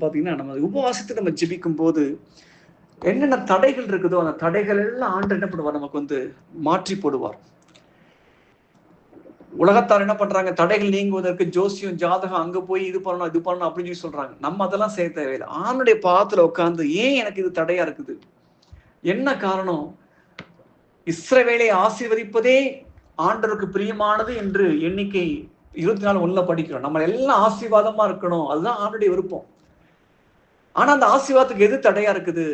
பாத்தீங்கன்னா நம்ம உபவாசத்தை நம்ம ஜெபிக்கும் போது என்னென்ன தடைகள் இருக்குதோ அந்த தடைகள் எல்லாம் ஆண்டு என்ன பண்ணுவார்? நமக்கு வந்து மாற்றி போடுவார். உலகத்தார் என்ன பண்றாங்க? தடைகள் நீங்குவதற்கு ஜோசியம் ஜாதகம் அங்க போய் இது பண்ணணும் இது பண்ணணும் அப்படின்னு சொல்லி சொல்றாங்க. நம்ம அதெல்லாம் செய்ய தேவையில்லை. ஆணுடைய பாதத்துல உட்காந்து ஏன் எனக்கு இது தடையா இருக்குது? என்ன காரணம்? இஸ்ரவேலை ஆசீர்வதிப்பதே ஆண்டருக்கு பிரியமானது என்று எண்ணிக்கை இருபத்தி நாலு ஒண்ணுல படிக்கிறோம். நம்ம எல்லாம் ஆசீர்வாதமா இருக்கணும். அதுதான் ஆண்டுடைய விருப்பம். ஆனா அந்த ஆசீர்வாதத்துக்கு எது தடையா இருக்குது?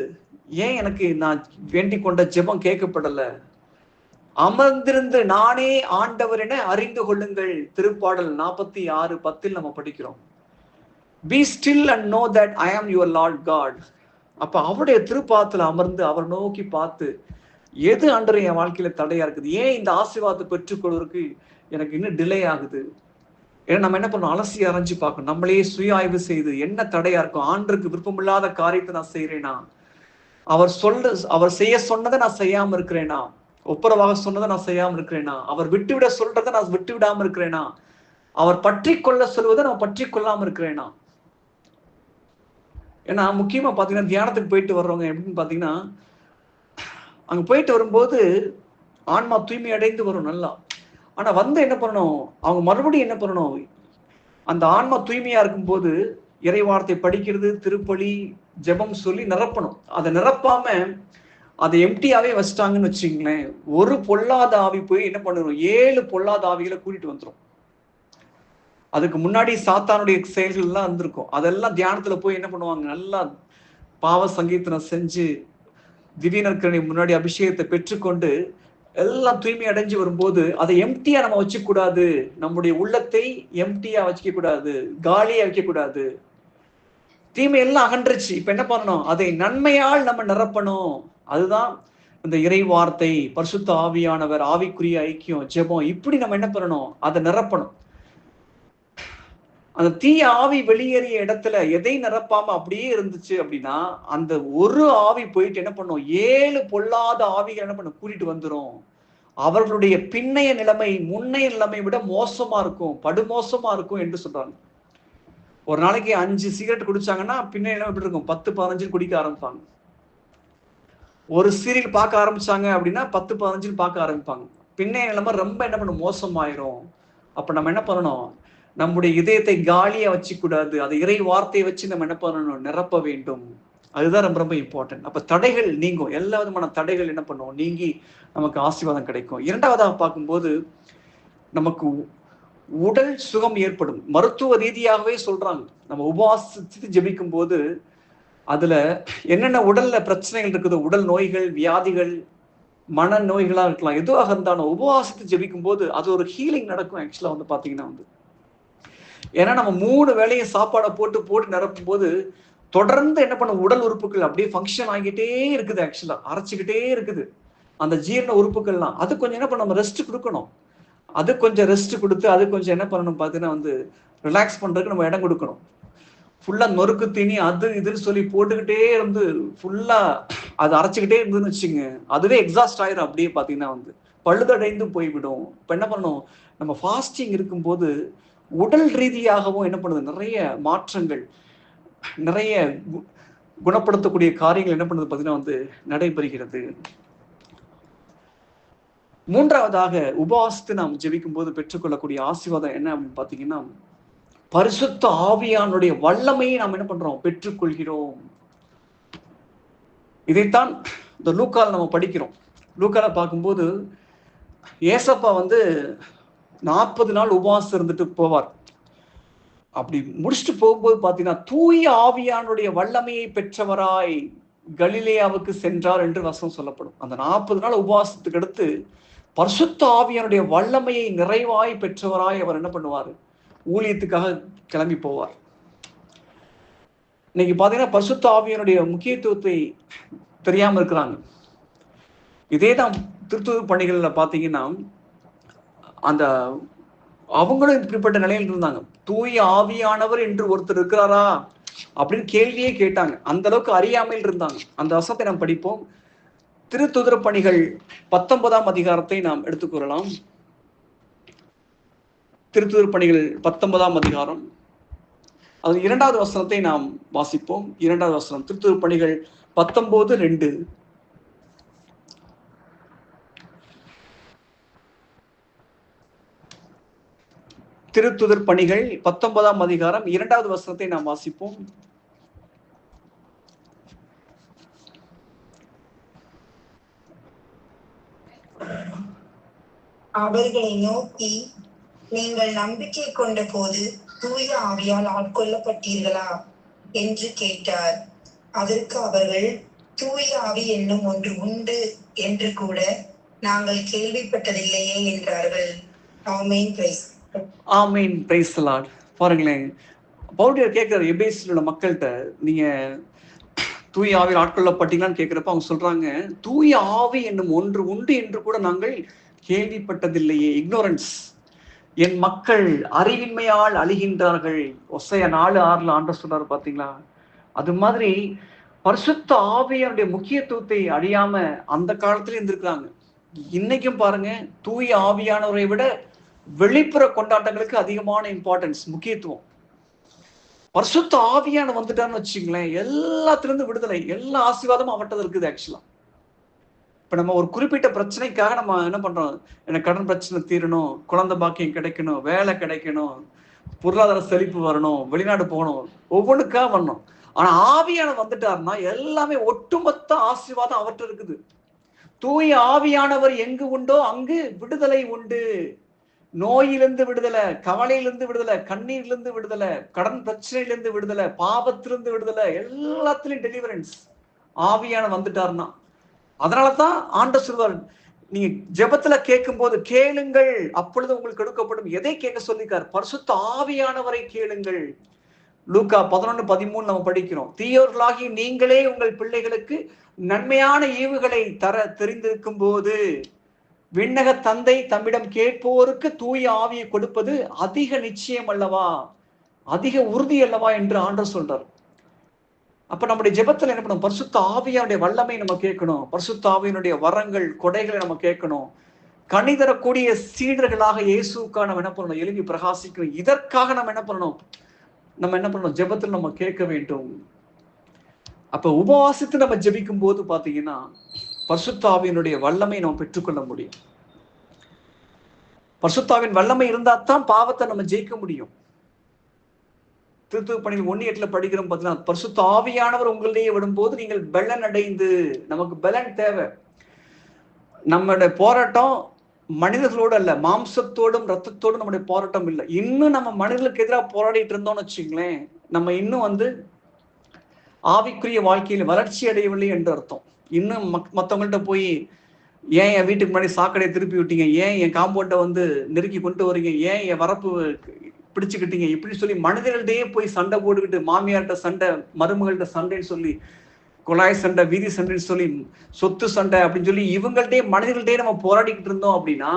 ஏன் எனக்கு நான் வேண்டிக் கொண்ட ஜெபம் கேட்கப்படல? அமர்ந்திருந்து நானே ஆண்டவர் என அறிந்து கொள்ளுங்கள். திருப்பாடல் நாற்பத்தி ஆறு பத்தில் நம்ம படிக்கிறோம். Be still and know that I am your Lord God அப்ப அவருடைய திருப்பாத்துல அமர்ந்து அவர் நோக்கி பார்த்து எது அன்று என் வாழ்க்கையில தடையா இருக்குது? ஏன் இந்த ஆசீர்வாதத்தை பெற்றுக்கொள்வதற்கு எனக்கு இன்னும் டிலே ஆகுது? ஏன்னா நம்ம என்ன பண்ணோம் அலசி அரைஞ்சு பார்க்கணும். நம்மளே சுய ஆய்வு செய்து என்ன தடையா இருக்கும் ஆண்டுக்கு விருப்பமில்லாத காரியத்தை நான் செய்யறேனா அவர் சொல்ல அவர் செய்ய சொன்னதை நான் செய்யாம இருக்கிறேனா? ஒப்புரவாக சொன்னதை நான் செய்யாம இருக்கிறேனா? அவர் விட்டுவிட சொல்றதை நான் விட்டு விடாம இருக்கிறேனா? அவர் பற்றி கொள்ள சொல்வதை நான் பற்றி கொள்ளாம இருக்கிறேனா? ஏன்னா முக்கியமா பாத்தீங்கன்னா தியானத்துக்கு போயிட்டு வர்றவங்க எப்படின்னு பாத்தீங்கன்னா அங்க போயிட்டு வரும்போது ஆன்மா தூய்மை அடைந்து வரும் நல்லா. ஆனா வந்து என்ன பண்ணணும்? அவங்க மறுபடியும் என்ன பண்ணணும்? அந்த ஆன்மா தூய்மையா இருக்கும்போது இறை வார்த்தை படிக்கிறது திருப்பலி ஜெபம் சொல்லி நிரப்பணும். அதை நிரப்பாம அதை எம்டியாவே வச்சிட்டாங்கன்னு வச்சுங்களேன் ஒரு பொல்லாத ஆவி போய் என்ன பண்ணணும் ஏழு பொல்லாத ஆவிகளை கூட்டிட்டு வந்துடும் அதுக்கு முன்னாடி சாத்தானுடைய செயல்கள் எல்லாம் இருந்திருக்கும். அதெல்லாம் தியானத்துல போய் என்ன பண்ணுவாங்க? நல்லா பாவ சங்கீர்த்தனம் செஞ்சு திடீர்னு முன்னாடி அபிஷேகத்தை பெற்றுக்கொண்டு எல்லாம் தூய்மை அடைஞ்சு வரும்போது அதை எம்டியா நம்ம வச்சுக்க கூடாது நம்முடைய உள்ளத்தை எம்டியா வச்சுக்க கூடாது காலியா வைக்க கூடாது தீமை எல்லாம் அகன்றுச்சு. இப்ப என்ன பண்ணணும்? அதை நன்மையால் நம்ம நிரப்பணும். அதுதான் இந்த இறை வார்த்தை பரிசுத்த ஆவியானவர் ஆவிக்குரிய ஐக்கியம் ஜெபம். இப்படி நம்ம என்ன பண்ணணும்? அதை நிரப்பணும். அந்த தீய ஆவி வெளியேறிய இடத்துல எதை நிரப்பாம அப்படியே இருந்துச்சு அப்படின்னா அந்த ஒரு ஆவி போயிட்டு என்ன பண்ணும்? ஏழு பொல்லாத ஆவிகள் என்ன பண்ணும்? கூட்டிட்டு வந்துடும் அவர்களுடைய பின்னைய நிலைமை முன்னைய நிலைமை விட மோசமா இருக்கும். படுமோசமா இருக்கும் என்று சொல்றாங்க. ஒரு நாளைக்கு அஞ்சு சிகரெட் குடிச்சாங்கன்னா பின்னைய நிலைமை எப்படி இருக்கும்? பத்து பதினஞ்சு குடிக்க ஆரம்பிப்பாங்க. ஒரு சீரியல் பார்க்க ஆரம்பிச்சாங்க அப்படின்னா பத்து பதினஞ்சுன்னு பார்க்க ஆரம்பிப்பாங்க. பின்னைய நிலைமை ரொம்ப என்ன பண்ணும்? மோசமாயிரும். அப்ப நம்ம என்ன பண்ணணும்? நம்முடைய இதயத்தை காலியா வச்சுக்கூடாது. அதை இறை வார்த்தையை வச்சு நம்ம என்ன பண்ணணும் நிரப்ப வேண்டும். அதுதான் ரொம்ப ரொம்ப இம்பார்ட்டன்ட் அப்ப தடைகள் நீங்கும். எல்லா விதமான தடைகள் என்ன பண்ணுவோம் நீங்கி நமக்கு ஆசீர்வாதம் கிடைக்கும். இரண்டாவதாக பார்க்கும்போது நமக்கு உடல் சுகம் ஏற்படும். மருத்துவ ரீதியாகவே சொல்றாங்க. நம்ம உபவாசித்து ஜெபிக்கும் போது அதுல என்னென்ன உடல்ல பிரச்சனைகள் இருக்குது உடல் நோய்கள் வியாதிகள் மன நோய்களா இருக்கலாம். எதுவாக இருந்தாலும் உபவாசத்து ஜெபிக்கும் போது அது ஒரு ஹீலிங் நடக்கும். ஆக்சுவலா வந்து பாத்தீங்கன்னா வந்து. ஏன்னா நம்ம மூணு வேலையும் சாப்பாடை போட்டு போட்டு நிரப்பும் போது தொடர்ந்து என்ன பண்ண உடல் உறுப்புகள் அப்படியே ஃபங்க்ஷன் ஆகிட்டே இருக்குது ஆக்சுவலா அரைச்சிக்கிட்டே இருக்குது. அந்த ஜீரண உறுப்புகள்லாம். அது கொஞ்சம் என்ன பண்ண நம்ம ரெஸ்ட் கொடுக்கணும். அது கொஞ்சம் ரெஸ்ட் கொடுத்து அது கொஞ்சம் என்ன பண்ணணும்? பார்த்தீங்கன்னா வந்து ரிலாக்ஸ் பண்றதுக்கு நம்ம இடம் கொடுக்கணும். ஃபுல்லா நொறுக்கு தீனி அது இதுன்னு சொல்லி போட்டுக்கிட்டே இருந்து ஃபுல்லா அது அரைச்சிக்கிட்டே இருந்துன்னு வச்சுங்க அதுவே எக்ஸாஸ்ட் ஆயிரும். அப்படியே பார்த்தீங்கன்னா வந்து பழுதடைந்து போய்விடும். இப்போ என்ன பண்ணணும்? நம்ம ஃபாஸ்டிங் இருக்கும்போது உடல் ரீதியாகவும் என்ன பண்ணுது? நிறைய மாற்றங்கள் நிறைய குணப்படுத்தக்கூடிய காரியங்கள் என்ன பண்ணுது பார்த்தீங்கன்னா வந்து நடைபெறுகிறது. மூன்றாவதாக உபவாசத்தை நாம் ஜெபிக்கும் போது பெற்றுக்கொள்ளக்கூடிய ஆசீர்வாதம் என்ன அப்படின்னு பார்த்தீங்கன்னா பரிசுத்த ஆவியானுடைய வல்லமையை நாம் என்ன பண்றோம்? பெற்றுக்கொள்கிறோம். இதைத்தான் இந்த லூக்கால் நம்ம படிக்கிறோம். லூக்கால பார்க்கும்போது ஏசப்பா வந்து நாற்பது நாள் உபவாசம் இருந்துட்டு போவார். அப்படி முடிச்சுட்டு போகும்போது பார்த்தீங்கன்னா தூய ஆவியானுடைய வல்லமையை பெற்றவராய் கலிலேயாவுக்கு சென்றார் என்று வசனம் சொல்லப்படும். அந்த நாற்பது நாள் உபவாசத்துக்கு அடுத்து பரிசுத்த ஆவியானுடைய வல்லமையை நிறைவாய் பெற்றவராய் அவர் என்ன பண்ணுவார்? ஊழியத்துக்காக கிளம்பி போவார். இன்னைக்கு பார்த்தீங்கன்னா பரிசுத்த ஆவியனுடைய முக்கியத்துவத்தை தெரியாமல் இருக்கிறாங்க. இதே தான் திருத்துவ பணிகளில் பார்த்தீங்கன்னா அந்த அவங்களும் இப்படிப்பட்ட நிலையில் இருந்தாங்க. தூய ஆவியானவர் என்று ஒருத்தர் இருக்கிறாரா? அப்படின்னு கேள்வியே கேட்டாங்க. அந்த அளவுக்கு அறியாமையில் இருந்தாங்க. அந்த வசத்தை நாம் படிப்போம். திருத்துதிர பணிகள் பத்தொன்பதாம் அதிகாரத்தை நாம் எடுத்துக்கொள்ளலாம் திருத்துதர் பணிகள் பத்தொன்பதாம் அதிகாரம். அது இரண்டாவது வசனத்தை நாம் வாசிப்போம். இரண்டாவது வசனம் திருத்துவ பணிகள் பத்தொன்பது ரெண்டு. திருத்துதர் பணிகள் பத்தொன்பதாம் அதிகாரம் இரண்டாவது வசனத்தை நாம் வாசிப்போம். அவர்களை நோக்கி நீங்கள் நம்பிக்கை கொண்ட போது தூய ஆவியால் ஆட்கொள்ளப்பட்டீர்களா? என்று கேட்டார். அதற்கு அவர்கள் தூய ஆவி என்னும் ஒன்று உண்டு என்று கூட நாங்கள் கேள்விப்பட்டதில்லையே என்றார்கள். ஆமேன் பிரைஸ் ஆமீன். பிரைஸ் லார்ட் பாருங்களேன். பவுலியர் கேட்குறாரு எபேசில் மக்கள்கிட்ட நீங்கள் தூய ஆவியில் ஆட்கொள்ளப்பட்டீங்களான்னு கேட்குறப்ப அவங்க சொல்கிறாங்க தூய ஆவி என்னும் ஒன்று உண்டு என்று கூட நாங்கள் கேள்விப்பட்டதில்லையே. இக்னோரன்ஸ் என் மக்கள் அறிவின்மையால் அழிகின்றார்கள். ஒசைய நாலு ஆறுல ஆண்ட சொல்றாரு பார்த்தீங்களா அது மாதிரி பரிசுத்த ஆவியனுடைய முக்கியத்துவத்தை அழியாம அந்த காலத்துல இருந்திருக்கிறாங்க. இன்னைக்கும் பாருங்க தூய ஆவியானவரை விட வெளிப்புற கொண்டாட்டங்களுக்கு அதிகமான இம்பார்ட்டன்ஸ் முக்கியத்துவம். பரிசுத்த ஆவியான வந்துட்டான்னு வச்சுங்களேன் எல்லாத்துலேருந்து விடுதலை எல்லா ஆசீர்வாதமும் அவர்கிட்ட இருக்குது ஆக்சுவலாக இப்போ நம்ம ஒரு குறிப்பிட்ட பிரச்சனைக்காக நம்ம என்ன பண்ணுறோம் எனக்கு கடன் பிரச்சனை தீரணும் குழந்தை பாக்கியம் கிடைக்கணும் வேலை கிடைக்கணும் பொருளாதார செழிப்பு வரணும் வெளிநாடு போகணும் ஒவ்வொன்றுக்காக வரணும் ஆனால் ஆவியான வந்துட்டாருன்னா எல்லாமே ஒட்டுமொத்த ஆசீர்வாதம் அவர்கிட்ட இருக்குது. தூய ஆவியானவர் எங்கு உண்டோ அங்கு விடுதலை உண்டு. நோயிலிருந்து விடுதலை கவலையிலிருந்து விடுதலை கண்ணீர்லேருந்து விடுதலை கடன் பிரச்சனையிலிருந்து விடுதலை பாவத்திலிருந்து விடுதலை எல்லாத்துலேயும் டெலிவரன்ஸ் ஆவியான வந்துட்டார்னா அதனால தான் ஆண்ட சொல்வார் நீங்க ஜெபத்துல கேட்கும் போது கேளுங்கள் அப்பொழுது உங்களுக்கு எடுக்கப்படும் எதை கேட்க சொல்லிக்கார் பரிசுத்த ஆவியானவரை கேளுங்கள். லூக்கா பதினொன்று பதிமூணு நம்ம படிக்கிறோம். தீயோர்களாகி நீங்களே உங்கள் பிள்ளைகளுக்கு நன்மையான ஈவுகளை தர தெரிந்திருக்கும் போது விண்ணக தந்தை தம்மிடம் கேட்போருக்கு தூய ஆவியை கொடுப்பது அதிக நிச்சயம் அல்லவா? அதிக உறுதி அல்லவா என்று ஆண்டர் சொல்றார். அப்ப நம்முடைய ஜெபத்துல என்ன பண்ணணும் பரிசுத்த ஆவியானுடைய வல்லமை நம்ம கேட்கணும். பரிசுத்த ஆவியினுடைய வரங்கள் கொடைகளை நம்ம கேட்கணும். கனி தரக்கூடிய சீடர்களாக இயேசுக்காக நம்ம என்ன பண்ணணும்? எழுதி பிரகாசிக்கணும். இதற்காக நம்ம என்ன பண்ணணும்? நம்ம என்ன பண்ணணும்? ஜெபத்தில் நம்ம கேட்க வேண்டும். அப்ப உபவாசித்து நம்ம ஜெபிக்கும் போது பாத்தீங்கன்னா பர்சுத்தாவினுடைய வல்லமை நம்ம பெற்றுக்கொள்ள முடியும். பர்சுத்தாவின் வல்லமை இருந்தா தான் பாவத்தை நம்ம ஜெயிக்க முடியும். திருத்துவ பணியில் ஒன்னு எட்டுல படிக்கிறோம் பார்த்தீங்கன்னா பரிசுத்த ஆவியானவர் உங்களிடையே விடும்போது நீங்கள் பலன் அடைந்து நமக்கு பலன் தேவை. நம்மளுடைய போராட்டம் மனிதர்களோடு அல்ல மாம்சத்தோடும் ரத்தத்தோடும் நம்முடைய போராட்டம் இல்லை. இன்னும் நம்ம மனிதர்களுக்கு எதிராக போராடிட்டு இருந்தோம்னு வச்சுங்களேன் நம்ம இன்னும் வந்து ஆவிக்குரிய வாழ்க்கையில் வளர்ச்சி அடையவில்லை என்று அர்த்தம். இன்னும் மக் மற்றவங்கள்ட்ட போய் ஏன் என் வீட்டுக்கு முன்னாடி சாக்கடையை திருப்பி விட்டீங்க? ஏன் என் காம்பவுண்டை வந்து நெருக்கி கொண்டு வரீங்க ஏன் என் வரப்பு பிடிச்சுக்கிட்டீங்க? இப்படி சொல்லி மனிதர்கள்டையே போய் சண்டை போட்டுக்கிட்டு மாமியார்கிட்ட சண்டை மருமகள்கிட்ட சண்டைன்னு சொல்லி குழாய் சண்டை வீதி சண்டைன்னு சொல்லி சொத்து சண்டை அப்படின்னு சொல்லி இவங்கள்ட்டே மனிதர்கள்ட்டே நம்ம போராடிக்கிட்டு இருந்தோம் அப்படின்னா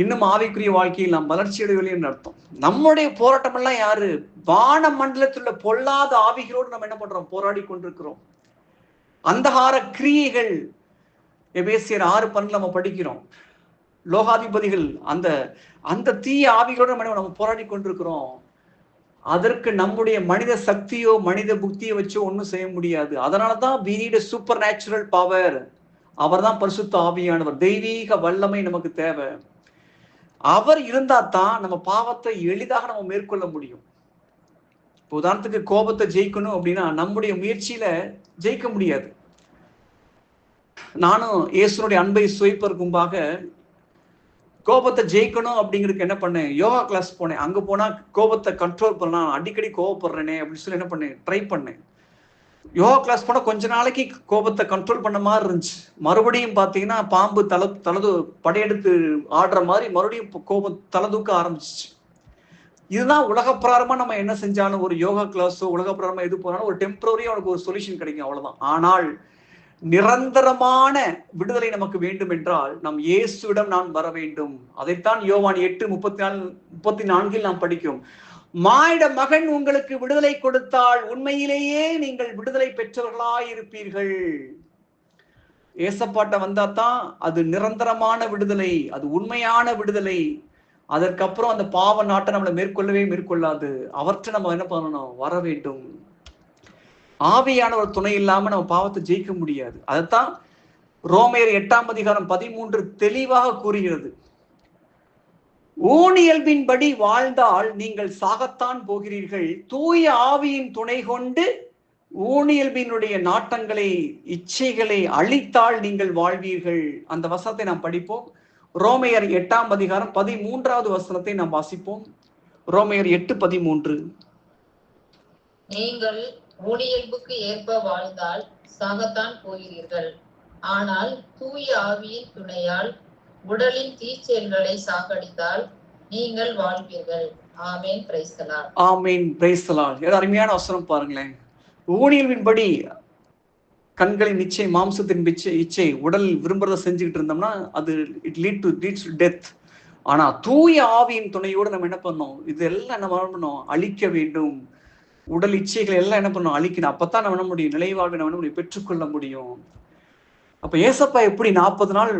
இன்னும் ஆவிக்குரிய வாழ்க்கையில் நாம் வளர்ச்சி அடையவில்லைன்னு அர்த்தம். நம்முடைய போராட்டம் எல்லாம் யாரு? வான மண்டலத்தில் உள்ள பொல்லாத ஆவிகளோடு நம்ம என்ன பண்றோம்? போராடி கொண்டிருக்கிறோம். அந்தகார கிரியைகள். எபேசியர் ஆறு பன்னெண்டு நம்ம படிக்கிறோம். லோகாதிபதிகள் அந்த அந்த தீய ஆவிகளோட நம்ம நம்ம போராடி கொண்டிருக்கிறோம். அதற்கு நம்முடைய மனித சக்தியோ மனித புக்தியோ வச்சு ஒன்றும் செய்ய முடியாது. அதனால தான் we need supernatural power அவர் தான் பரிசுத்த ஆவியானவர். தெய்வீக வல்லமை நமக்கு தேவை. அவர் இருந்தா தான் நம்ம பாவத்தை எளிதாக நம்ம மேற்கொள்ள முடியும். இப்போ உதாரணத்துக்கு கோபத்தை ஜெயிக்கணும் அப்படின்னா நம்முடைய முயற்சியில ஜெயிக்க முடியாது. நானும் இயேசுனுடைய அன்பை சுவைப்பதற்கும்பாக கோபத்தை ஜெயிக்கணும் அப்படிங்கிறதுக்கு என்ன பண்ணேன்? யோகா கிளாஸ் போனேன். அங்கே போனால் கோபத்தை கண்ட்ரோல் பண்ணலாம். அடிக்கடி கோவப்படுறேனே அப்படின்னு சொல்லி என்ன பண்ணேன்? ட்ரை பண்ணேன். யோகா கிளாஸ் போனால் கொஞ்ச நாளைக்கு கோபத்தை கண்ட்ரோல் பண்ண மாதிரி இருந்துச்சு. மறுபடியும் பார்த்தீங்கன்னா பாம்பு தலை தலது படையெடுத்து ஆடுற மாதிரி மறுபடியும் இப்போ கோபம் தலை தூக்க ஆரம்பிச்சிச்சு. இதுதான் உலகப்பிராரமா நம்ம என்ன செஞ்சாலும் ஒரு யோகா கிளாஸோ உலகப்பிராரமா எது போனாலும் ஒரு டெம்பரரியா உனக்கு ஒரு சொல்யூஷன் கிடைக்கும் அவ்வளவுதான். ஆனால் நிரந்தரமான விடுதலை நமக்கு வேண்டும் என்றால் நம் இயேசுவிடம் நான் வர வேண்டும். அதைத்தான் யோவான் எட்டு முப்பத்தி நாலு முப்பத்தி நான்கில் நாம் படிக்கும். மாயிட மகன் உங்களுக்கு விடுதலை கொடுத்தால் உண்மையிலேயே நீங்கள் விடுதலை பெற்றவர்களாய் இருப்பீர்கள் ஏசப்பாட்ட வந்தா தான் அது நிரந்தரமான விடுதலை அது உண்மையான விடுதலை. அதற்கப்புறம் அந்த பாவ நாட்டை நம்மளை மேற்கொள்ளவே மேற்கொள்ளாது. அவற்றை நம்ம என்ன பண்ணணும்? வர வேண்டும். ஆவியான ஒரு துணை இல்லாம நம்ம பாவத்தை ஜெயிக்க முடியாது. அதைத்தான் ரோமையர் எட்டாம் அதிகாரம் பதிமூன்று தெளிவாக கூறுகிறது. ஊனியல்பின்படி வாழ்ந்தால் நீங்கள் சாகத்தான் போகிறீர்கள். தூய ஆவியின் துணை கொண்டு ஊனியல்பினுடைய நாட்டங்களை இச்சைகளை அழித்தால் நீங்கள் வாழ்வீர்கள். அந்த வசனத்தை நாம் படிப்போம். ரோமையர் எட்டாம் அதிகாரம் பதிமூன்றாவது வசனத்தை நாம் வாசிப்போம். ரோமையர் எட்டு பதிமூன்று. நீங்கள் ஊழியல்புக்கு ஏற்ப வாழ்ந்தால் சாகத்தான் போகிறீர்கள். ஆனால் தூய ஆவியின் துணையால் உடலின் தீச்செயல்களை சாகடித்தால் நீங்கள் வாழ்வீர்கள். ஆமேன் பிரைஸ்தலார் ஆமீன் பிரைஸ்தலால் ஏதோ அருமையான வசனம் பாருங்களேன். ஊழியல்பின்படி கண்களின் இச்சை மாம்சத்தின் இச்சை இச்சை உடல் விரும்புறத செஞ்சுக்கிட்டு இருந்தோம்னா அது it lead to leads to death ஆனா தூய ஆவியின் துணையோடு நம்ம என்ன பண்ணோம்? இதெல்லாம் என்ன பண்ணோம்? அழிக்க வேண்டும். உடல் இச்சைகளை எல்லாம் என்ன பண்ணணும் அழிக்கணும். அப்பதான் நம்ம என்ன முடியும்? நிலைவாழ்வை நம்ம என்ன முடியும்? பெற்றுக்கொள்ள முடியும். அப்ப ஏசப்பா எப்படி நாற்பது நாள்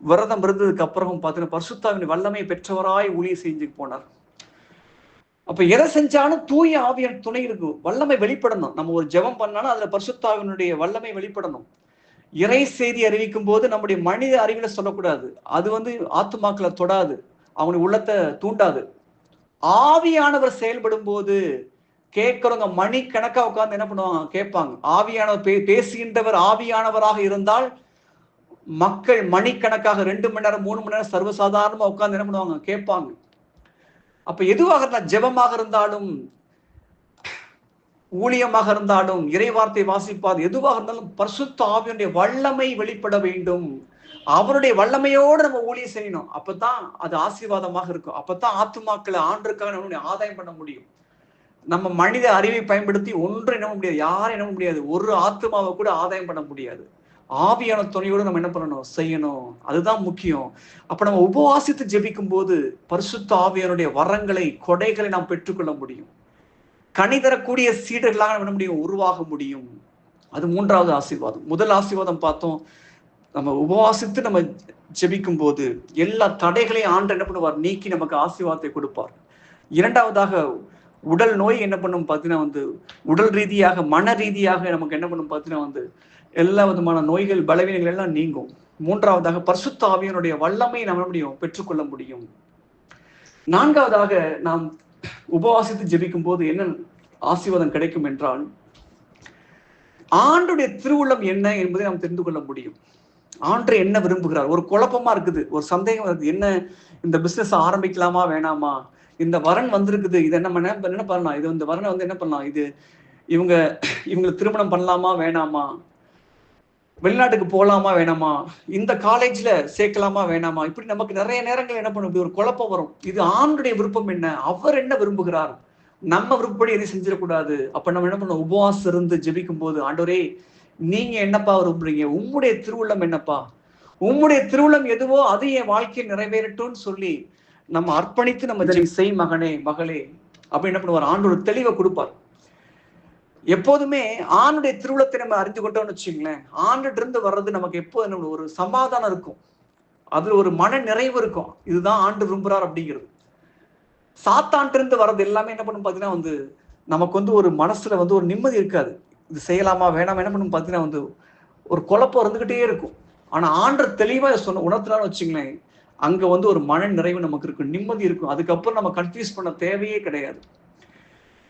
விரதம் இருந்ததுக்கு அப்புறம் பார்த்தீங்கன்னா பரிசுத்தாவின் வல்லமை பெற்றவராய் ஊழிய செஞ்சு போனார். அப்ப எதை செஞ்சாலும் தூய ஆவியன் துணை இருக்கும் வல்லமை வெளிப்படணும். நம்ம ஒரு ஜெபம் பண்ணாலும் அதுல பரிசுத்தாவினுடைய வல்லமை வெளிப்படணும். இறை செய்தி அறிவிக்கும் போது நம்முடைய மனித அறிவில சொல்லக்கூடாது. அது வந்து ஆத்துமாக்களை தொடாது. அவனுடைய உள்ளத்தை தூண்டாது. ஆவியானவர் செயல்படும் போது கேட்கிறவங்க மணிக்கணக்கா உட்கார்ந்து என்ன பண்ணுவாங்க? கேட்பாங்க. ஆவியானவர் பே பேசுகின்றவர் ஆவியானவராக இருந்தால் மக்கள் மணிக்கணக்காக ரெண்டு மணி நேரம் மூணு மணி நேரம் சர்வசாதாரணமா உட்கார்ந்து என்ன பண்ணுவாங்க? கேட்பாங்க. அப்ப எதுவாக இருந்தால் ஜெபமாக இருந்தாலும் ஊழியமாக இருந்தாலும் இறைவார்த்தை வாசிப்பாது எதுவாக இருந்தாலும் பரிசுத்த ஆவியுடைய வல்லமை வெளிப்பட வேண்டும். அவருடைய வல்லமையோடு நம்ம ஊழியம் செய்யணும். அப்பதான் அது ஆசீர்வாதமாக இருக்கும். அப்பதான் ஆத்துமாக்களை ஆண்டுக்காக நம்மளுடைய ஆதாயம் பண்ண முடியும். நம்ம மனித அறிவை பயன்படுத்தி ஒன்று என்ன முடியாது யாரும் என்ன முடியாது. ஒரு ஆத்மாவை கூட ஆதாயம் பண்ண முடியாது. ஆவியான துணையோடு நம்ம என்ன பண்ணணும்? செய்யணும். அதுதான் முக்கியம். அப்ப நம்ம உபவாசித்து ஜெபிக்கும் போது பரிசுத்த ஆவியனுடைய வரங்களை கொடைகளை நாம் பெற்றுக்கொள்ள முடியும். கனி தரக்கூடிய சீடர்களாக நம்ம என்ன முடியும்? உருவாக முடியும். அது மூன்றாவது ஆசீர்வாதம். முதல் ஆசீர்வாதம் பார்த்தோம். நம்ம உபவாசித்து நம்ம ஜெபிக்கும் போது எல்லா தடைகளையும் ஆண்டு என்ன பண்ணுவார்? நீக்கி நமக்கு ஆசீர்வாதத்தை கொடுப்பார். இரண்டாவதாக உடல் நோய் என்ன பண்ணும்? பார்த்தீங்கன்னா வந்து உடல் ரீதியாக மன ரீதியாக நமக்கு என்ன பண்ணும்? பார்த்தீங்கன்னா வந்து எல்லா விதமான நோய்கள் பலவீனங்கள் எல்லாம் நீங்கும். மூன்றாவதாக பரிசுத்தாவியனுடைய வல்லமை நம்ம முடியும் பெற்றுக்கொள்ள முடியும்? நான்காவதாக நாம் உபவாசித்து ஜெபிக்கும் போது என்ன ஆசீர்வாதம் கிடைக்கும் என்றால் ஆண்டுடைய திருவுள்ளம் என்ன என்பதை நாம் தெரிந்து கொள்ள முடியும். ஆண்டு என்ன விரும்புகிறார்? ஒரு குழப்பமா இருக்குது. ஒரு சந்தேகம் இருக்குது என்ன இந்த பிசினஸ் ஆரம்பிக்கலாமா வேணாமா? இந்த வரன் வந்திருக்குது. இது என்ன என்ன பண்ணலாம்? இது இந்த வரனை வந்து என்ன பண்ணலாம்? இது இவங்க இவங்க திருமணம் பண்ணலாமா வேணாமா? வெளிநாட்டுக்கு போகலாமா வேணாமா? இந்த காலேஜ்ல சேர்க்கலாமா வேணாமா? இப்படி நமக்கு நிறைய நேரங்கள் என்ன பண்ணும்? இப்படி ஒரு குழப்பம் வரும். இது ஆண்டுடைய விருப்பம் என்ன? அவர் என்ன விரும்புகிறார்? நம்ம விருப்பப்படி எதையும் செஞ்சிடக்கூடாது. அப்ப நம்ம என்ன பண்ணோம் உபவாசம் இருந்து ஜெபிக்கும் போது ஆண்டவரே நீங்க என்னப்பா விரும்புறீங்க? உம்முடைய திருவுள்ளம் என்னப்பா? உம்முடைய திருவுள்ளம் எதுவோ அது என் வாழ்க்கையில் நிறைவேறட்டும்னு சொல்லி நம்ம அர்ப்பணித்து நம்ம செய் மகனே மகளே. அப்ப என்ன பண்ணுவார்? ஆண்டு ஒரு தெளிவை கொடுப்பார். எப்போதுமே ஆணுடைய திருவிழத்தை நம்ம அறிந்து கொண்டோம்னு வச்சுங்களேன் ஆண்டுட்டு இருந்து வர்றது நமக்கு எப்போது நம்ம ஒரு சமாதானம் இருக்கும். அதுல ஒரு மன நிறைவு இருக்கும். இதுதான் ஆண்டு விரும்புறார் அப்படிங்கிறது. சாத்தான்ட்டு இருந்து வர்றது எல்லாமே என்ன பண்ணும் பார்த்தீங்கன்னா வந்து நமக்கு வந்து ஒரு மனசுல வந்து ஒரு நிம்மதி இருக்காது. இது செய்யலாமா வேணாமா என்ன பண்ணும் பார்த்தீங்கன்னா வந்து ஒரு குழப்பம் இருந்துகிட்டே இருக்கும். ஆனா ஆண்டு தெளிவா சொன்ன உணர்த்தினாலும் வச்சுங்களேன் அங்க வந்து ஒரு மன நிறைவு நமக்கு இருக்கும். நிம்மதி இருக்கும். அதுக்கப்புறம் நம்ம கன்ஃபியூஸ் பண்ண தேவையே கிடையாது.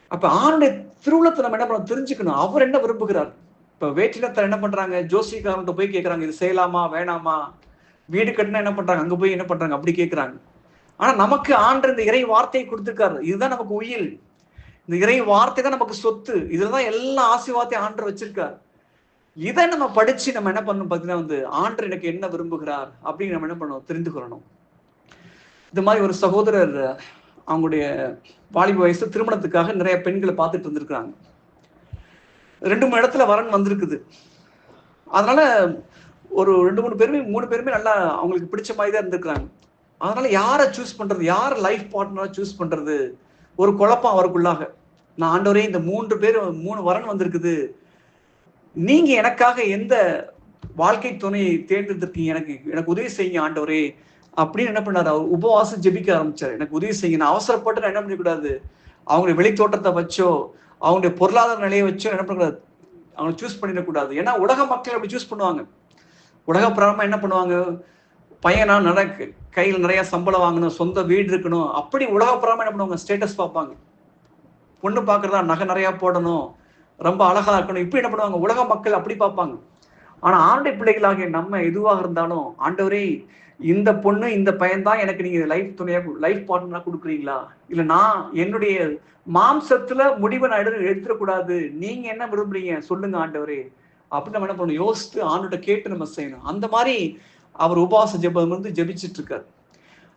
அப்ப ஆணுடைய திருவுளத்தை நம்ம என்ன பண்ண தெரிஞ்சுக்கணும். அவர் என்ன விரும்புகிறார்? இப்ப வேற்றினத்தில் என்ன பண்றாங்க? ஜோசிக்காரன்ட்ட போய் கேட்கறாங்க இது செய்யலாமா? வேணாமா? வீடு கட்டினா என்ன பண்றாங்க? அங்க போய் என்ன பண்றாங்க? அப்படி கேட்கறாங்க ஆனா நமக்கு ஆண்டு இந்த இறை வார்த்தையை கொடுத்துருக்காரு. இதுதான் நமக்கு உயில். இந்த இறை வார்த்தை தான் நமக்கு சொத்து. இதுலதான் எல்லா ஆசீர்வாதத்தையும் ஆண்டு வச்சிருக்காரு. இதை நம்ம படிச்சு நம்ம என்ன பண்ணணும்? பார்த்தீங்கன்னா வந்து ஆண்டு எனக்கு என்ன விரும்புகிறார்? அப்படின்னு நம்ம என்ன பண்ணணும்? தெரிந்து கொள்ளணும். இந்த மாதிரி ஒரு சகோதரர் அவங்களுடைய வாலிப வயசு திருமணத்துக்காக நிறைய பெண்களை பார்த்துட்டு இருந்திருக்கிறாங்க. ரெண்டு மூணு இடத்துல வரன் வந்திருக்குது. அதனால ஒரு ரெண்டு மூணு பேருமே மூணு பேருமே நல்லா அவங்களுக்கு பிடிச்ச மாதிரி தான் இருந்திருக்கிறாங்க. அதனால யாரை சூஸ் பண்றது? யார் லைஃப் பார்ட்னரா சூஸ் பண்றது? ஒரு குழப்பம் அவருக்குள்ளாக. நான் ஆண்டவரே இந்த மூன்று பேர் மூணு வரன் வந்திருக்குது. நீங்க எனக்காக எந்த வாழ்க்கை துணையை தேர்ந்தெடுத்திருக்கீங்க? எனக்கு எனக்கு உதவி செய்யுங்க ஆண்டவரே. அப்படின்னு என்ன பண்ணாரு? அவர் உபவாசம் ஜெபிக்க ஆரம்பிச்சார். எனக்கு உதவி செய்ய நான் அவசரப்பட்டு நான் என்ன பண்ணக்கூடாது? அவங்களுடைய வெளித்தோட்டத்தை வச்சோ அவங்களுடைய பொருளாதார நிலையை வச்சோ என்ன பண்ணக்கூடாது? அவங்க சூஸ் பண்ணிடக்கூடாது. ஏன்னா உலக மக்கள் அப்படி சூஸ் பண்ணுவாங்க. உலக பிரமா என்ன பண்ணுவாங்க? பையனா நட கையில் நிறைய சம்பளம் வாங்கணும் சொந்த வீடு இருக்கணும். அப்படி உலக பிரமா என்ன பண்ணுவாங்க? ஸ்டேட்டஸ் பார்ப்பாங்க. பொண்ணு பார்க்குறதா நகை நிறையா போடணும். ரொம்ப அழகாக இருக்கணும். இப்படி என்ன பண்ணுவாங்க? உலக மக்கள் அப்படி பார்ப்பாங்க. ஆனால் ஆண்டை பிள்ளைகளாகிய நம்ம எதுவாக இருந்தாலும் ஆண்டவரே இந்த பொண்ணு இந்த பையன் தான் எனக்கு நீங்க லைஃப் துணையா லைஃப் பார்ட்னரா கொடுக்குறீங்களா? இல்ல நான் என்னுடைய மாம்சத்துல முடிவை நான் எடுத்துடக்கூடாது. நீங்க என்ன விரும்புறீங்க? சொல்லுங்க ஆண்டவரே. அப்படின்னு நம்ம என்ன பண்ணணும்? யோசித்து ஆண்டோட கேட்டு நம்ம செய்யணும். அந்த மாதிரி அவர் உபவாச ஜெபம் வந்து ஜெபிச்சுட்டு இருக்காரு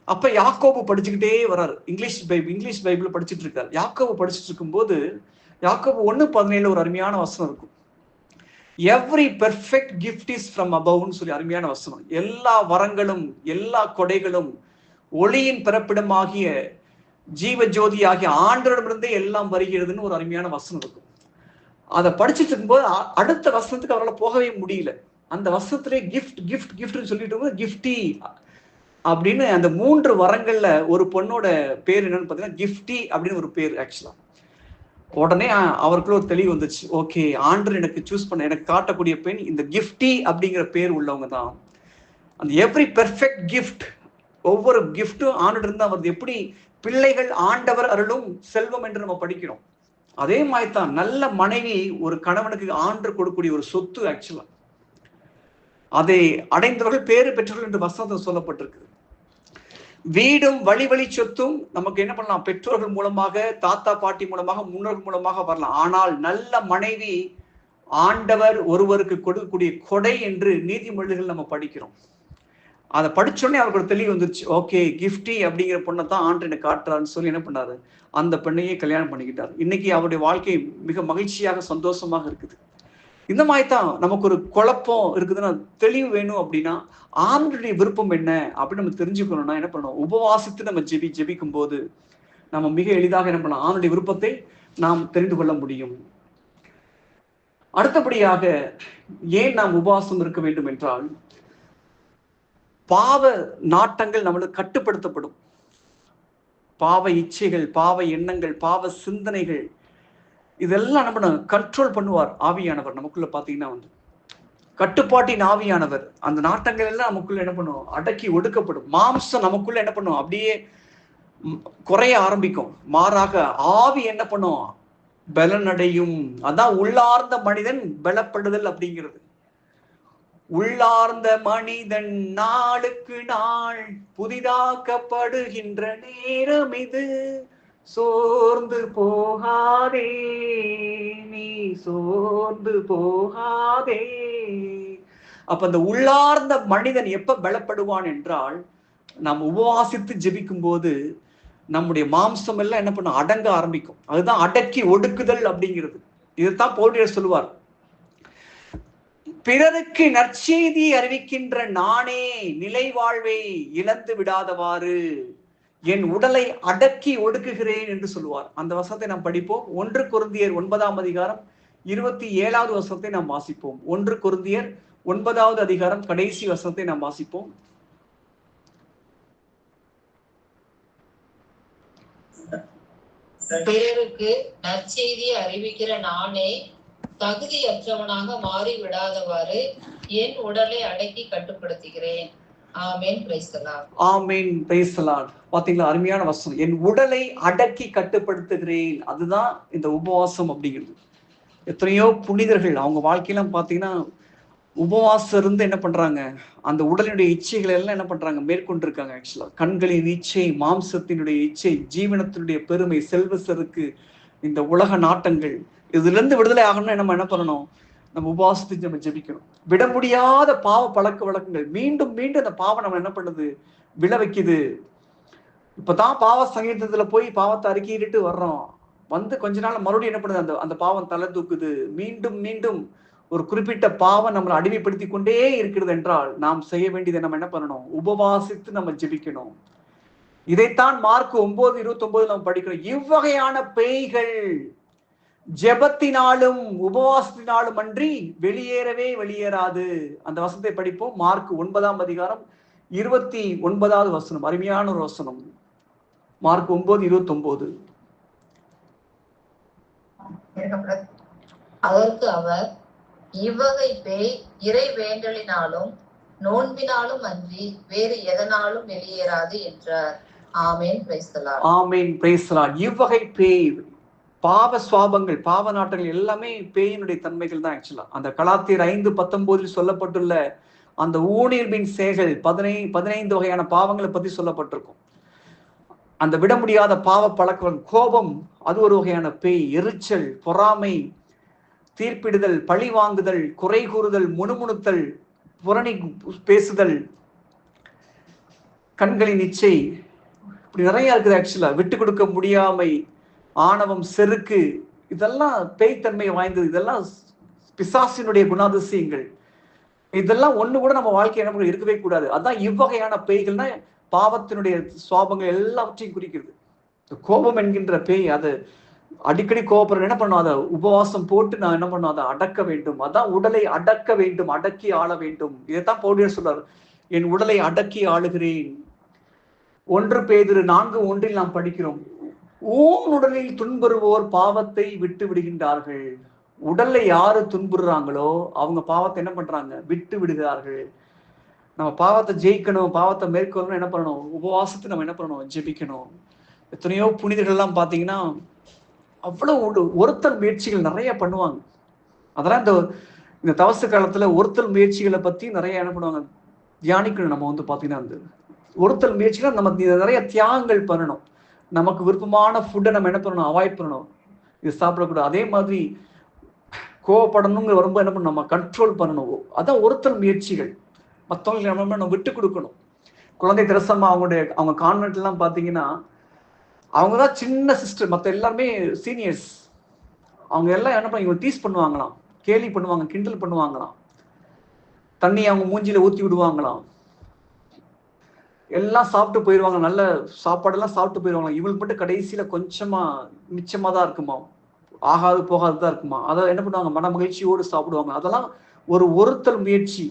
அப்ப யாக்கோபு படிச்சுக்கிட்டே வர்றாரு இங்கிலீஷ் பைபிள் இங்கிலீஷ் பைபிள் படிச்சுட்டு இருக்காரு யாக்கோபு படிச்சுட்டு இருக்கும்போது யாக்கோபு ஒன்று பதினேழு ஒரு அருமையான வசனம் இருக்கும். Every perfect gift is from அபவ்னு சொல்லி அருமையான வசனம். எல்லா வரங்களும் எல்லா கொடைகளும் ஒளியின் பிறப்பிடமாகிய ஜீவ ஜோதி ஆகிய ஆண்டரிடமிருந்தே எல்லாம் வருகிறதுன்னு ஒரு அருமையான வசனம் இருக்கும். அதை படிச்சுட்டு இருக்கும்போது அடுத்த வசனத்துக்கு அவரால் போகவே முடியல. அந்த வசனத்திலே கிஃப்ட் கிஃப்ட் கிஃப்ட்னு சொல்லிட்டு இருக்கும்போது கிஃப்டி அப்படின்னு அந்த மூன்று வரங்கள்ல ஒரு பொண்ணோட பேர் என்னன்னு பார்த்தீங்கன்னா கிஃப்டி அப்படின்னு ஒரு பேர் ஆக்சுவலா உடனே அவருக்குள்ள ஒரு தெளிவு வந்துச்சு. ஓகே ஆண்டர் எனக்கு சூஸ் பண்ண எனக்கு காட்டக்கூடிய பெண் இந்த கிஃப்டி அப்படிங்கிற பேர் உள்ளவங்க தான். அந்த எவ்ரி பெர்ஃபெக்ட் கிஃப்ட் ஒவ்வொரு கிஃப்ட்டும் ஆண்டுட்டு இருந்தா வருது எப்படி பிள்ளைகள் ஆண்டவர் அருளும் செல்வம் என்று நம்ம படிக்கிறோம். அதே மாதிரி தான் நல்ல மனைவி ஒரு கணவனுக்கு ஆண்டு கொடுக்கக்கூடிய ஒரு சொத்து ஆக்சுவலா அதை அடைந்தவர்கள் பேறு பெற்றவர்கள் என்று வசனத்தில் சொல்லப்பட்டிருக்கு. வீடும் வழி வழி சொத்தும் நமக்கு என்ன பண்ணலாம்? பெற்றோர்கள் மூலமாக தாத்தா பாட்டி மூலமாக முன்னோர்கள் மூலமாக வரலாம். ஆனால் நல்ல மனைவி ஆண்டவர் ஒருவருக்கு கொடுக்கக்கூடிய கொடை என்று நீதிமொழிகள் நம்ம படிக்கிறோம். அதை படிச்சோடனே அவருக்கு ஒரு தெளிவு வந்துருச்சு. ஓகே கிஃப்டி அப்படிங்கிற பொண்ணை தான் ஆண்டு எனக்கு காட்டுறாருன்னு சொல்லி என்ன பண்ணாரு? அந்த பெண்ணையே கல்யாணம் பண்ணிக்கிட்டார். இன்னைக்கு அவருடைய வாழ்க்கை மிக மகிழ்ச்சியாக சந்தோஷமாக இருக்குது. இந்த மாதிரி தான் நமக்கு ஒரு குழப்பம் இருக்குதுன்னா தெளிவு வேணும் அப்படின்னா ஆண்டுடைய விருப்பம் என்ன அப்படின்னு நம்ம தெரிஞ்சுக்கணும்னா என்ன பண்ணணும்? உபவாசித்து நம்ம ஜெபி ஜெபிக்கும் போது நம்ம மிக எளிதாக என்ன பண்ணலாம்? ஆணுடைய விருப்பத்தை நாம் தெரிந்து கொள்ள முடியும். அடுத்தபடியாக ஏன் நாம் உபவாசம் இருக்க வேண்டும் என்றால் பாவ நாட்டங்கள் நம்மளுக்கு கட்டுப்படுத்தப்படும். பாவ இச்சைகள் பாவ எண்ணங்கள் பாவ சிந்தனைகள் இதெல்லாம் நம்ம கண்ட்ரோல் பண்ணுவார் ஆவியானவர். நமக்குள்ள பார்த்தீங்கன்னா வந்து கட்டுப்பாட்டின் ஆவியானவர். அந்த நாட்டங்கள் எல்லாம் நமக்குள்ள என்ன பண்ணும்? அடக்கி ஒடுக்கப்படும். மாம்சம் நமக்குள்ள என்ன பண்ணும்? அப்படியே குறைய ஆரம்பிக்கும். மாறாக ஆவி என்ன பண்ணும்? பலனடையும். அதான் உள்ளார்ந்த மனிதன் பலப்படுதல் அப்படிங்கிறது. உள்ளார்ந்த மனிதன் நாளுக்கு நாள் புதிதாக்கப்படுகின்ற நேரம் இது. சோர்ந்து போகாதே நீ சோர்ந்து போகாதே. அப்ப அந்த உள்ளார்ந்த மனிதன் எப்ப பலப்படுவான் என்றால் நாம் உபவாசித்து ஜெபிக்கும் போது நம்முடைய மாம்சம் எல்லாம் என்ன பண்ணும்? அடங்க ஆரம்பிக்கும். அதுதான் அடக்கி ஒடுக்குதல் அப்படிங்கிறது. இதுதான் பவுலியர் சொல்லுவார். பிறருக்கு நற்செய்தி அறிவிக்கின்ற நானே நிலை வாழ்வை இழந்து விடாதவாறு. என் உடலை அடக்கி ஒடுக்குகிறேன் என்று சொல்லுவார். அந்த வசனத்தை நாம் படிப்போம். ஒன்று குருந்தியர் ஒன்பதாம் அதிகாரம் இருபத்தி ஏழாவது வசனத்தை நாம் வாசிப்போம். ஒன்று குருந்தியர் ஒன்பதாவது அதிகாரம் கடைசி வசனத்தை நாம் வாசிப்போம். பிறருக்கு நற்செய்தியை அறிவிக்கிற நானே தகுதியற்றவனாக மாறிவிடாதவாறு என் உடலை அடக்கி கட்டுப்படுத்துகிறேன். பாத்தீங்களா அருமையான வசனம். என் உடலை அடக்கி கட்டுப்படுத்துகிறேன். அதுதான் இந்த உபவாசம் அப்படிங்கிறது. எத்தனையோ புனிதர்கள் அவங்க வாழ்க்கையெல்லாம் பாத்தீங்கன்னா உபவாசம் இருந்து என்ன பண்றாங்க? அந்த உடலினுடைய இச்சைகளை எல்லாம் என்ன பண்றாங்க? மேற்கொண்டிருக்காங்க ஆக்சுவலா கண்களின் இச்சை மாம்சத்தினுடைய இச்சை ஜீவனத்தினுடைய பெருமை செல்வ செருக்கு இந்த உலக நாட்டங்கள். இதுல இருந்து விடுதலை ஆகணும்னா நம்ம என்ன பண்ணணும்? நம்ம உபாசித்து நம்ம ஜெபிக்கணும். விட முடியாத பாவ பழக்க வழக்கங்கள். மீண்டும் மீண்டும் அந்த பாவம் நம்ம என்ன பண்ணுது? விழ வைக்குது. இப்பதான் பாவ சங்கீதத்துல போய் பாவத்தை அறிக்கையிட்டு வர்றோம். வந்து கொஞ்ச நாள் மறுபடியும் என்ன பண்ணுது? அந்த அந்த பாவம் தலை தூக்குது. மீண்டும் மீண்டும் ஒரு குறிப்பிட்ட பாவம் நம்மளை அடிமைப்படுத்தி கொண்டே இருக்கிறது என்றால் நாம் செய்ய வேண்டியதை நம்ம என்ன பண்ணணும்? உபவாசித்து நம்ம ஜெபிக்கணும். இதைத்தான் மார்க் ஒன்பது இருபத்தி ஒன்பது நம்ம படிக்கிறோம். இவ்வகையான பேய்கள் ஜெபத்தினாலும் உபவாசத்தினாலும் அன்றி வெளியேறவே வெளியேறாது. அந்த வசனத்தை படிப்போம். மார்க் ஒன்பதாம் அதிகாரம் இருபத்தி ஒன்பதாவது வசனம் அருமையான ஒரு வசனம். மார்க் ஒன்பது இருபத்தி ஒன்பது அதற்கு அவர் இவ்வகை பேய் இறை வேண்டலினாலும் நோன்பினாலும் அன்றி வேறு எதனாலும் வெளியேறாது என்றார். ஆமேன் பிரைஸ்தலார். ஆமீன் பிரேசலாட் இவ்வகை பேய் பாவ சுவாபங்கள் பாவ நாட்டங்கள் எல்லாமே பேயினுடைய தன்மைகள் தான் ஆக்சுவலா அந்த கலாத்தியர் ஐந்து பத்தொன்பதில் சொல்லப்பட்டுள்ள அந்த ஊனியர்பின் சேகல் பதினை பதினைந்து வகையான பாவங்களை பத்தி சொல்லப்பட்டிருக்கும். அந்த விட முடியாத பாவ பழக்கம் கோபம் அது ஒரு வகையான பேய் எரிச்சல் பொறாமை தீர்ப்பிடுதல் பழி வாங்குதல் குறை கூறுதல் முணுமுணுத்தல் புரணி பேசுதல் கண்களின் இச்சை இப்படி நிறைய இருக்குது ஆக்சுவலா விட்டு கொடுக்க முடியாமை ஆணவம் செருக்கு இதெல்லாம் பேய்த்தன்மை வாய்ந்தது. இதெல்லாம் பிசாசினுடைய குணாதிசயங்கள். இதெல்லாம் ஒண்ணு கூட நம்ம வாழ்க்கை என்ன இருக்கவே கூடாது. அதான் இவ்வகையான பேய்கள்னா பாவத்தினுடைய சுவாபங்கள் எல்லாவற்றையும் குறிக்கிறது. கோபம் என்கின்ற பேய் அது அடிக்கடி கோபப்படுற என்ன பண்ணும்? அதை உபவாசம் போட்டு நான் என்ன பண்ணும்? அதை அடக்க வேண்டும். அதான் உடலை அடக்க வேண்டும் அடக்கி ஆள வேண்டும். இதைத்தான் பவுடியர் சொல்றார். என் உடலை அடக்கி ஆளுகிறேன். ஒன்று பேதிரு நான்கு ஒன்றில் நாம் படிக்கிறோம். ஊன் உடலில் துன்புறுவோர் பாவத்தை விட்டு விடுகின்றார்கள். உடல்ல யாரு துன்புறுறாங்களோ அவங்க பாவத்தை என்ன பண்றாங்க? விட்டு விடுகிறார்கள். நம்ம பாவத்தை ஜெயிக்கணும் பாவத்தை மேற்கொள்ளணும் என்ன பண்ணணும்? உபவாசத்தை நம்ம என்ன பண்ணணும்? ஜெபிக்கணும். எத்தனையோ புனிதர்கள் எல்லாம் பாத்தீங்கன்னா அவ்வளவு ஒரு ஒருத்தல் முயற்சிகள் நிறைய பண்ணுவாங்க. அதெல்லாம் இந்த இந்த தவச காலத்துல ஒருத்தல் முயற்சிகளை பத்தி நிறைய என்ன பண்ணுவாங்க? தியானிக்கணும். நம்ம வந்து பாத்தீங்கன்னா அந்த ஒருத்தல் முயற்சிகள் நம்ம நிறைய தியாகங்கள் பண்ணணும். நமக்கு விருப்பமான ஃபுட்டை நம்ம என்ன பண்ணணும்? அவாய்ட் பண்ணணும். இது சாப்பிடக்கூடாது. அதே மாதிரி கோவப்படணுங்கிற வரும்போது என்ன பண்ணணும்? நம்ம கண்ட்ரோல் பண்ணணும். அதான் ஒருத்தர் முயற்சிகள். மற்றவங்களுக்கு நம்ம நம்ம விட்டு கொடுக்கணும். குழந்தை திரசமாக அவங்களுடைய அவங்க கான்வென்ட் எல்லாம் பார்த்தீங்கன்னா அவங்க தான் சின்ன சிஸ்டர் மற்ற எல்லாருமே சீனியர்ஸ் அவங்க எல்லாம் என்ன பண்ணி டீஸ் பண்ணுவாங்களாம். கேலி பண்ணுவாங்க கிண்டல் பண்ணுவாங்களாம். தண்ணி அவங்க மூஞ்சியில் ஊற்றி விடுவாங்களாம். எல்லாம் சாப்பிட்டு போயிடுவாங்க நல்ல சாப்பாடெல்லாம் சாப்பிட்டு போயிடுவாங்க இவங்களுக்கு மட்டும் கடைசியில கொஞ்சமா மிச்சமா தான் இருக்குமா? ஆகாது போகாது தான் இருக்குமா? அதை என்ன பண்ணுவாங்க? மன மகிழ்ச்சியோடு சாப்பிடுவாங்க. அதெல்லாம் ஒரு ஒருத்தல் முயற்சி.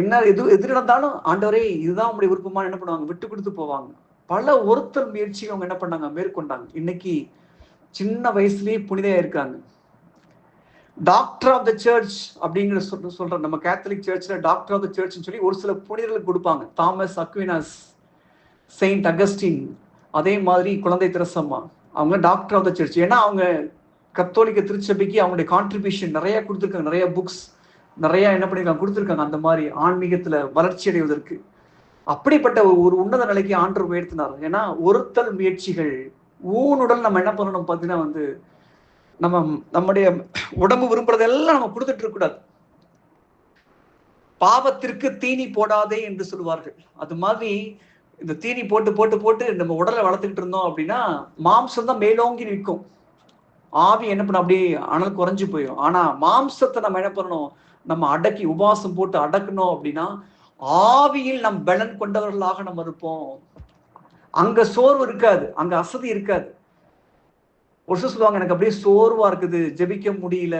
என்ன எது எது நடந்தாலும் ஆண்டவரே இதுதான் உங்களுடைய விருப்பமா என்ன பண்ணுவாங்க? விட்டு கொடுத்து போவாங்க. பல ஒருத்தல் முயற்சிகள் அவங்க என்ன பண்ணாங்க? மேற்கொண்டாங்க. இன்னைக்கு சின்ன வயசுலயே புனிதையா இருக்காங்க டாக்டர் ஆஃப் த சர்ச் அப்படிங்கிற சொல்ற சொல்ற நம்ம கேத்தலிக் சர்ச்ல டாக்டர் ஆஃப் த சர்ச்னு சொல்லி ஒரு சில புனிதர்களுக்கு கொடுப்பாங்க. தாமஸ் அக்வினாஸ் செயின்ட் அகஸ்டின் அதே மாதிரி குழந்தை திரசம்மா. அவங்க டாக்டர் ஆஃப் த சர்ச் ஏன்னா அவங்க கத்தோலிக்க திருச்சபைக்கு அவங்களுடைய கான்ட்ரிபியூஷன் நிறைய கொடுத்துருக்காங்க. நிறைய புக்ஸ் நிறைய என்ன பண்ணிருக்காங்க? கொடுத்துருக்காங்க. அந்த மாதிரி ஆன்மீகத்துல வளர்ச்சி அடைவதற்கு. அப்படிப்பட்ட ஒரு ஒரு உன்னத நிலைக்கு ஆண்டர் உயர்த்தினார். ஏன்னா ஒருத்தல் முயற்சிகள் ஊனுடல் நம்ம என்ன பண்ணணும்? பார்த்தீங்கன்னா வந்து நம்ம நம்முடைய உடம்பு விரும்புறதெல்லாம் நம்ம கொடுத்துட்டு கூடாது. பாவத்திற்கு தீனி போடாதே என்று சொல்லுவார்கள். அது மாதிரி இந்த தீனி போட்டு போட்டு போட்டு நம்ம உடலை வளர்த்துக்கிட்டு இருந்தோம் அப்படின்னா மாம்சம் தான் மேலோங்கி நிற்கும். ஆவி என்ன பண்ண அப்படியே அனல் குறைஞ்சு போயிடும். ஆனா மாம்சத்தை நம்ம என்ன பண்ணணும்? நம்ம அடக்கி உபவாசம் போட்டு அடக்கணும் அப்படின்னா ஆவியில் நம் பலன் கொண்டவர்களாக நம்ம இருப்போம். அங்க சோர்வு இருக்காது அங்க அசதி இருக்காது. ஒரு சொல்லுவாங்க எனக்கு அப்படியே சோர்வா இருக்குது ஜெபிக்க முடியல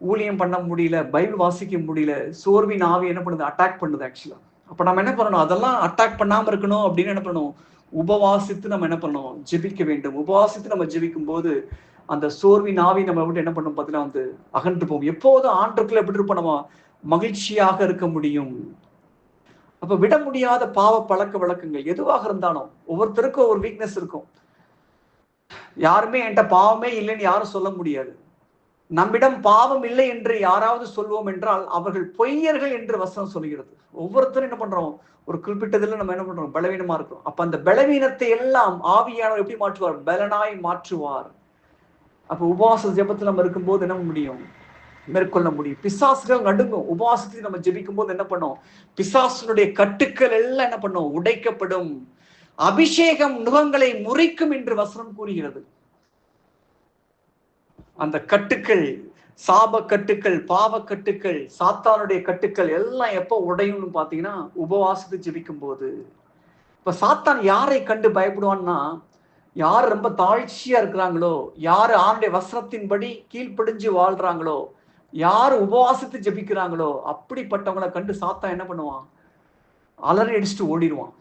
ஊழியம் பண்ண முடியல பைபிள் வாசிக்க முடியல சோர்வின் ஆவி என்ன பண்ணுது? அட்டாக் பண்ணுது ஆக்சுவலா அப்ப நம்ம என்ன பண்ணணும்? அதெல்லாம் அட்டாக் பண்ணாம இருக்கணும் அப்படின்னு என்ன பண்ணணும்? உபவாசித்து நம்ம என்ன பண்ணணும்? ஜெபிக்க வேண்டும். உபவாசித்து நம்ம ஜெபிக்கும் போது அந்த சோர்வின் ஆவி நம்ம விட்டு என்ன பண்ணும்? பார்த்தீங்கன்னா வந்து அகன்று போகும். எப்போதும் ஆண்டுக்குள்ள எப்படி இருப்போம் நம்ம? மகிழ்ச்சியாக இருக்க முடியும். அப்ப விட முடியாத பாவ பழக்க வழக்கங்கள் எதுவாக இருந்தாலும் ஒவ்வொருத்தருக்கும் ஒரு வீக்னஸ் இருக்கும். யாருமே என்கிட்ட பாவமே இல்லைன்னு யாரும் சொல்ல முடியாது. நம்மிடம் பாவம் இல்லை என்று யாராவது சொல்வோம் என்றால் அவர்கள் பொய்யர்கள் என்று வசனம் சொல்கிறது. ஒவ்வொருத்தரும் என்ன பண்றோம்? ஒரு குறிப்பிட்டதில் நம்ம என்ன பண்றோம்? பலவீனமா இருக்கிறோம். அப்ப அந்த பலவீனத்தை எல்லாம் ஆவியானவர் எப்படி மாற்றுவார்? பலனாய் மாற்றுவார். அப்ப உபவாச ஜபத்தில் நம்ம இருக்கும்போது என்ன முடியும்? மேற்கொள்ள முடியும். பிசாசுகள் நடுங்கும். உபவாசத்தை நம்ம ஜெபிக்கும் போது என்ன பண்ணோம்? பிசாசனுடைய கட்டுக்கள் எல்லாம் என்ன பண்ணும்? உடைக்கப்படும். அபிஷேகம் நுகங்களை முறிக்கும் என்று வசனம் கூறுகிறது. அந்த கட்டுக்கள் சாப கட்டுக்கள் பாவ கட்டுக்கள் சாத்தானுடைய கட்டுக்கள் எல்லாம் எப்போ உடையும்னு பாத்தீங்கன்னா உபவாசத்து ஜெபிக்கும் போது இப்ப சாத்தான் யாரை கண்டு பயப்படுவான்னா யார் ரொம்ப தாழ்ச்சியா இருக்கிறாங்களோ யார் ஆணுடைய வசனத்தின்படி கீழ்ப்படிஞ்சு வாழ்றாங்களோ யார் உபவாசத்தை ஜெபிக்கிறாங்களோ அப்படிப்பட்டவங்களை கண்டு சாத்தான் என்ன பண்ணுவான்? அலறி அடிச்சுட்டு ஓடிடுவான்.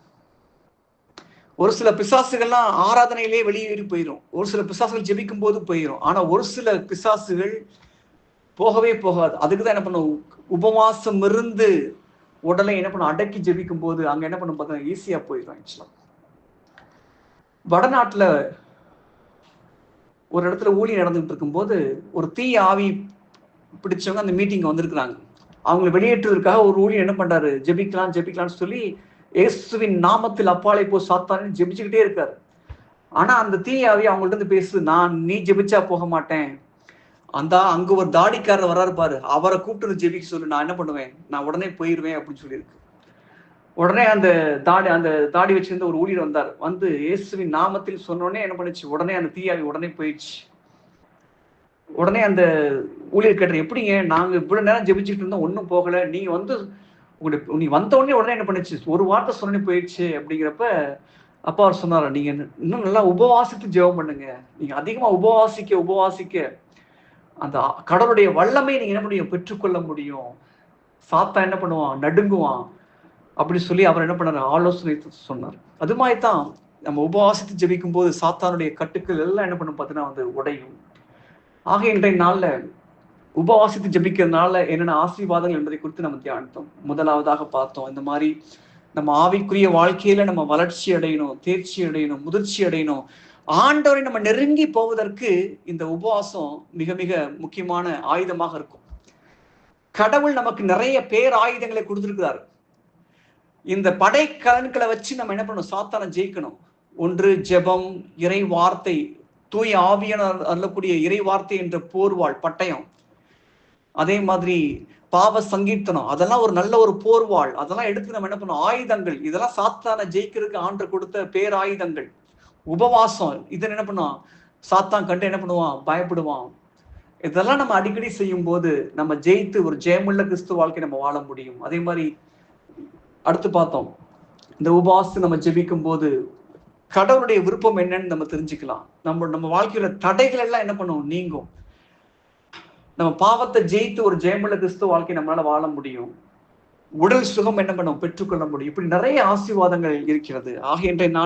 ஒரு சில பிசாசுகள்லாம் ஆராதனையிலே வெளியேறி போயிடும் ஒரு சில பிசாசுகள் ஜெபிக்கும் போது போயிடும் ஆனா ஒரு சில பிசாசுகள் போகவே போகாது. அதுக்கு தான் என்ன பண்ணும்? உபவாசம் இருந்து உடலை என்ன பண்ணும்? அடக்கி ஜெபிக்கும் போது அங்க என்ன பண்ணும்? பார்த்தா ஈஸியா போயிடும் ஆக்சுவலா வடநாட்டுல ஒரு இடத்துல ஊழி நடந்துகிட்டு இருக்கும்போது ஒரு தீய ஆவி பிடிச்சவங்க அந்த மீட்டிங் வந்திருக்கிறாங்க. அவங்களை வெளியேற்றுவதற்காக ஒரு ஊழியர் என்ன பண்றாரு? ஜெபிக்கலாம் ஜெபிக்கலாம்னு சொல்லி இயேசுவின் நாமத்தில் அப்பாலை போ சாத்தானு ஜெபிச்சுக்கிட்டே இருக்காரு. ஆனா அந்த தீய அவங்கள்ட்ட இருந்து பேசு நான் நீ ஜெபிச்சா போக மாட்டேன். அந்த அங்க ஒரு தாடிக்காரர் வராரு பாரு. அவரை கூப்பிட்டு வந்து ஜெபிக்க சொல்லு. நான் என்ன பண்ணுவேன்? நான் உடனே போயிருவேன் அப்படின்னு சொல்லியிருக்கு. உடனே அந்த தாடி அந்த தாடி வச்சிருந்த ஒரு ஊழியர் வந்தார். வந்து இயேசுவின் நாமத்தில் சொன்னோடனே என்ன பண்ணுச்சு? உடனே அந்த தீயாவி உடனே போயிடுச்சு. உடனே அந்த ஊழியர் கேட்டார் எப்படிங்க? நாங்க இவ்வளவு நேரம் ஜெபிச்சுட்டு இருந்தோம் ஒன்றும் போகல. நீங்க வந்து உங்களுடைய நீ வந்த உடனே உடனே என்ன பண்ணுச்சு? ஒரு வார்த்தை சொன்னே போயிடுச்சு அப்படிங்கிறப்ப அப்பா அவர் சொன்னார் நீங்க இன்னும் நல்லா உபவாசித்து ஜெபம் பண்ணுங்க. நீங்க அதிகமா உபவாசிக்க உபவாசிக்க. அந்த கடவுளுடைய வல்லமை நீங்க என்ன முடியும் பெற்றுக்கொள்ள முடியும். சாத்தா என்ன பண்ணுவான்? நடுங்குவான். அப்படி சொல்லி அவர் என்ன பண்ணாரு? ஆலோசனை சொன்னார். அது மாதிரி தான் நம்ம உபவாசித்து ஜெபிக்கும் போது சாத்தானுடைய கட்டுக்கள் எல்லாம் என்ன பண்ணும்? பார்த்தீங்கன்னா வந்து உடையும். ஆக இன்றைய நாள்ல உபவாசித்து ஜபிக்கிறதுனால என்னென்ன ஆசீர்வாதங்கள் என்பதை குறித்து நம்ம தியானித்தோம். முதலாவதாக பார்த்தோம் இந்த மாதிரி நம்ம ஆவிக்குரிய வாழ்க்கையில நம்ம வளர்ச்சி அடையணும் தேர்ச்சி அடையணும் முதிர்ச்சி அடையணும் ஆண்டவரை நம்ம நெருங்கி போவதற்கு இந்த உபவாசம் மிக மிக முக்கியமான ஆயுதமாக இருக்கும். கடவுள் நமக்கு நிறைய பேர் ஆயுதங்களை கொடுத்திருக்கிறார். இந்த படைக்கலன்களை வச்சு நம்ம என்ன பண்ணணும்? சாத்தான ஜெயிக்கணும். ஒன்று ஜெபம் இறை வார்த்தை தூய் ஆவியான அருளக்கூடிய இறை வார்த்தை என்ற போர்வாள் பட்டயம். அதே மாதிரி பாவ சங்கீர்த்தனம் அதெல்லாம் ஒரு நல்ல ஒரு போர்வாள். அதெல்லாம் எடுத்து நம்ம என்ன பண்ணோம் ஆயுதங்கள். இதெல்லாம் சாத்தான ஜெயிக்கிறதுக்கு ஆண்டு கொடுத்த பேராயுதங்கள். உபவாசம். இதை என்ன பண்ணுவான்? சாத்தான் கண்டு என்ன பண்ணுவான்? பயப்படுவான். இதெல்லாம் நம்ம அடிக்கடி செய்யும் போது நம்ம ஜெயித்து ஒரு ஜெயமுள்ள கிறிஸ்து வாழ்க்கை நம்ம வாழ முடியும். அதே மாதிரி அடுத்து பார்த்தோம். இந்த உபவாசத்தை நம்ம ஜெபிக்கும் போது கடவுளுடைய விருப்பம் என்னன்னு நம்ம தெரிஞ்சுக்கலாம். நம்ம நம்ம வாழ்க்கையில தடைகள் எல்லாம் என்ன பண்ணுவோம் நீங்கும். நம்ம பாவத்தை ஜெயித்து ஒரு ஜெயமுள்ள கிறிஸ்துவ வாழ்க்கை நம்மளால வாழ முடியும். உடல் சுகம் என்ன பண்ணும்? பெற்றுக்கொள்ள முடியும். இப்படி நிறைய ஆசீர்வாதங்கள் இருக்கிறது. ஆகிய இன்றைய நாள்